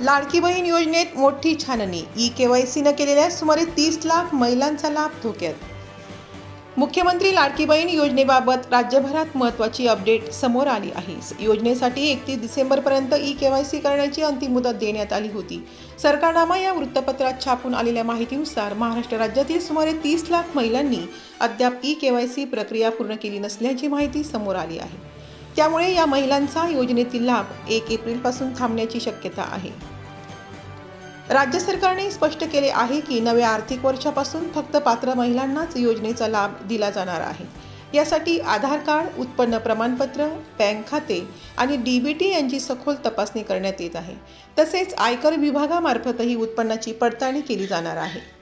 लाडकी बहीण योजनेत मोठी छाननी. ई के वाय न केलेल्या सुमारे तीस लाख महिलांचा लाभ धोक्यात. मुख्यमंत्री लाडकी बहीण योजनेबाबत राज्यभरात महत्त्वाची अपडेट समोर आली आहे. योजनेसाठी एकतीस डिसेंबरपर्यंत ई के वाय सी करण्याची अंतिम मुदत देण्यात आली होती. सरकारनामा या वृत्तपत्रात छापून आलेल्या माहितीनुसार महाराष्ट्र राज्यातील सुमारे तीस लाख महिलांनी अद्याप ई के वाय सी प्रक्रिया पूर्ण केली नसल्याची माहिती समोर आली आहे. त्यामुळे या महिलांचा योजनेतील लाभ एक एप्रिलपासून थांबण्याची शक्यता आहे. राज्य सरकारने स्पष्ट केले आहे की नव्या आर्थिक वर्षापासून फक्त पात्र महिलांनाच योजनेचा लाभ दिला जाणार आहे. यासाठी आधार कार्ड उत्पन्न प्रमाणपत्र बँक खाते आणि डी बी टी यांची सखोल तपासणी करण्यात येत आहे. तसेच आयकर विभागामार्फतही उत्पन्नाची पडताळणी केली जाणार आहे.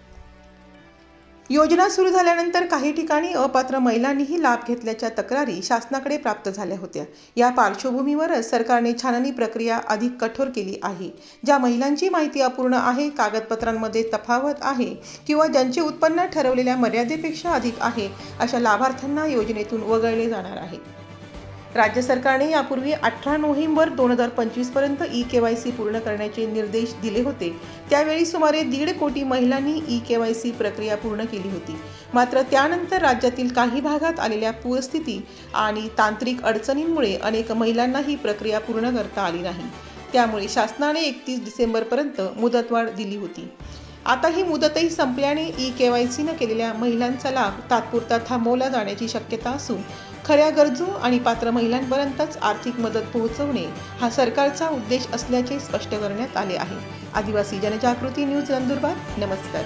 योजना सुरू झाल्यानंतर काही ठिकाणी अपात्र महिलांनीही लाभ घेतल्याच्या तक्रारी शासनाकडे प्राप्त झाल्या होत्या. या पार्श्वभूमीवरच सरकारने छाननी प्रक्रिया अधिक कठोर केली आहे. ज्या महिलांची माहिती अपूर्ण आहे कागदपत्रांमध्ये तफावत आहे किंवा ज्यांचे उत्पन्न ठरवलेल्या मर्यादेपेक्षा अधिक आहे अशा लाभार्थ्यांना योजनेतून वगळले जाणार आहे. राज्य सरकारने यापूर्वी अठरा नोव्हेंबर दोन हजार पंचवीसपर्यंत ई के वाय सी पूर्ण करण्याचे निर्देश दिले होते. त्यावेळी सुमारे दीड कोटी महिलांनी ई के वाय सी प्रक्रिया पूर्ण केली होती. मात्र त्यानंतर राज्यातील काही भागात आलेल्या पूरस्थिती आणि तांत्रिक अडचणींमुळे अनेक महिलांना ही प्रक्रिया पूर्ण करता आली नाही. त्यामुळे शासनाने एकतीस डिसेंबरपर्यंत मुदतवाढ दिली होती. आता ही मुदतही संपल्याने ई के वाय सीनं केलेल्या महिलांचा लाभ तात्पुरता थांबवला जाण्याची शक्यता असून खऱ्या गरजू आणि पात्र महिलांपर्यंतच आर्थिक मदत पोहोचवणे हा सरकारचा उद्देश असल्याचे स्पष्ट करण्यात आले आहे. आदिवासी जनजागृती न्यूज नंदुरबार नमस्कार.